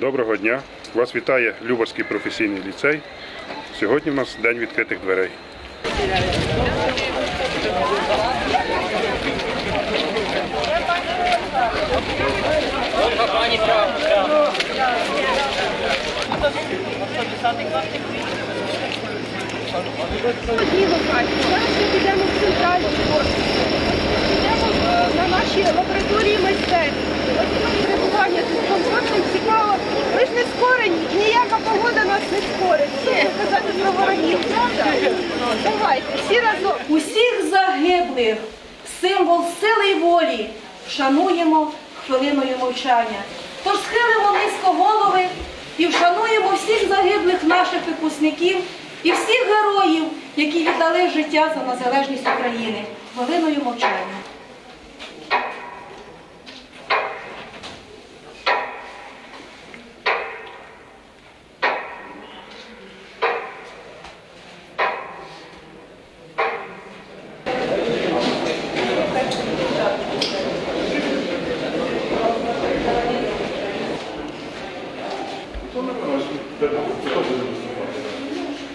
Доброго дня! Вас вітає Любарський професійний ліцей. Сьогодні в нас день відкритих дверей. Катю, скорить. Що казати про ворогів? Давайте, всі разом. Усіх загиблих, символ сили й волі, вшануємо хвилиною мовчання. Тож схилимо низько голови і вшануємо всіх загиблих наших випускників і всіх героїв, які віддали життя за незалежність України. Хвилиною мовчання.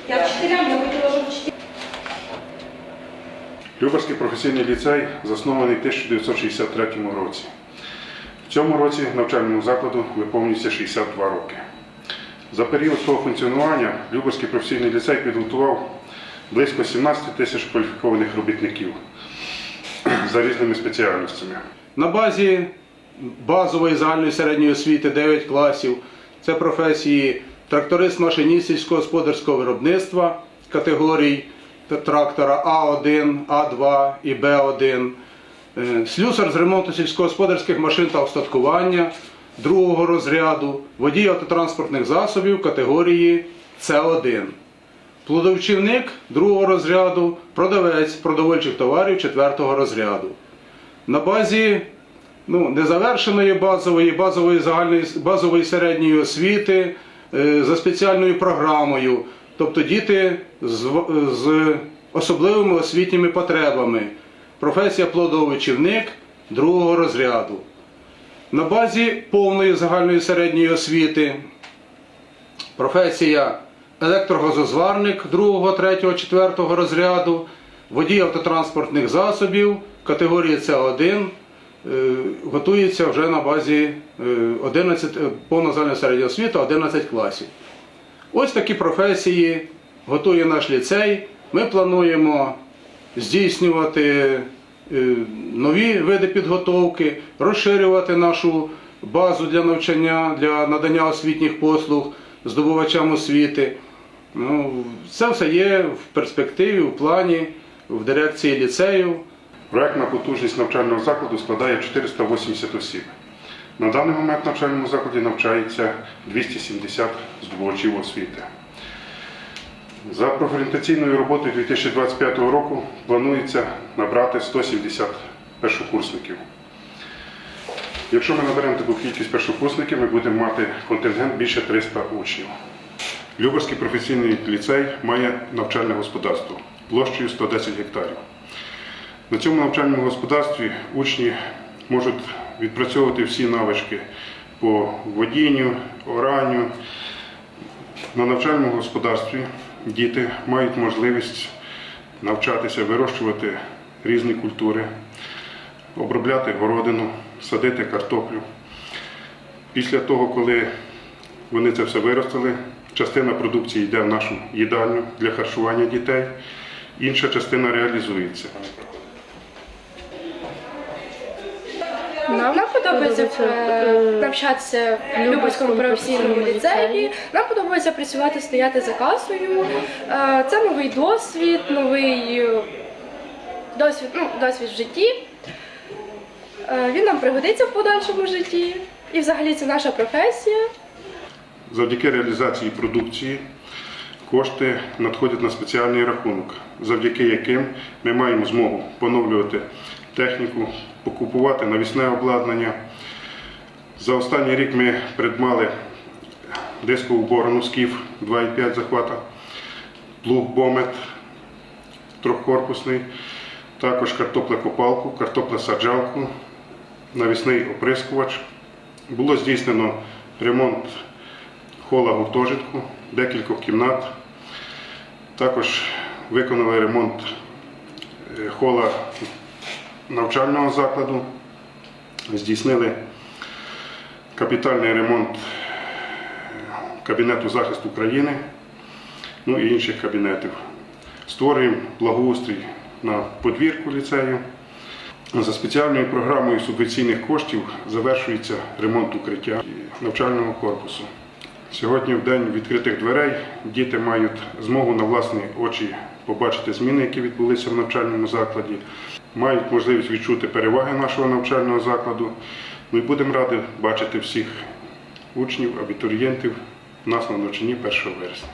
Я вчителям, я хотіла, щоб вчителі. Любарський професійний ліцей заснований в 1963 році. В цьому році навчальному закладу виповнюється 62 роки. За період свого функціонування Любарський професійний ліцей підготував близько 17 тисяч кваліфікованих робітників за різними спеціальностями. На базі базової загальної середньої освіти 9 класів. Це професії тракторист машиніст сільськогосподарського виробництва категорій трактора А1, А2 і Б1. Е, Слюсар з ремонту сільськогосподарських машин та устаткування другого розряду, водій автотранспортних засобів категорії С1. Плодовчівник другого розряду, продавець продовольчих товарів четвертого розряду. На базі ну, незавершеної базової, базової загальної базової середньої освіти за спеціальною програмою, тобто діти з, особливими освітніми потребами. Професія плодовичівник другого розряду. На базі повної загальної середньої освіти професія електрогазозварник 2, 3, 4 розряду, водій автотранспортних засобів категорії С1 е, готується вже на базі е, 11, е, повна загальна середня освіта 11 класів. Ось такі професії готує наш ліцей. Ми плануємо здійснювати е, нові види підготовки, розширювати нашу базу для навчання, для надання освітніх послуг здобувачам освіти. Ну, це все є в перспективі, в плані, в дирекції ліцею. Проектна потужність навчального закладу складає 480 осіб. На даний момент в навчальному закладі навчається 270 здобувачів освіти. За профорієнтаційною роботою 2025 року планується набрати 170 першокурсників. Якщо ми наберемо таку кількість першокурсників, ми будемо мати контингент більше 300 учнів. Любарський професійний ліцей має навчальне господарство площею 110 гектарів. На цьому навчальному господарстві учні можуть відпрацьовувати всі навички по водінню, оранню. На навчальному господарстві діти мають можливість навчатися вирощувати різні культури, обробляти городину, садити картоплю. Після того, коли вони це все виростили, частина продукції йде в нашу їдальню для харчування дітей, інша частина реалізується. Подобається е, навчатися в Люберському професійному ліцеї. Нам подобається працювати, стояти за касою. Е, Це новий досвід, новий е, досвід, ну, досвід в житті. Е, Він нам пригодиться в подальшому житті. І взагалі це наша професія. Завдяки реалізації продукції кошти надходять на спеціальний рахунок, завдяки яким ми маємо змогу поновлювати техніку, покупувати навісне обладнання. За останній рік ми придбали дискову борону скіф 2,5 захвата, плуг бомет трьохкорпусний, також картоплекопалку, картоплесаджалку, навісний оприскувач. Було здійснено ремонт хола гуртожитку, декількох кімнат. Також виконали ремонт е, хола навчального закладу, здійснили капітальний ремонт е, кабінету захисту України, ну і інших кабінетів. Створюємо благоустрій на подвірку ліцею. За спеціальною програмою субвенційних коштів завершується ремонт укриття навчального корпусу. Сьогодні, в день відкритих дверей, діти мають змогу на власні очі побачити зміни, які відбулися в навчальному закладі, мають можливість відчути переваги нашого навчального закладу. Ми будемо раді бачити всіх учнів, абітурієнтів нас на навчанні 1 вересня.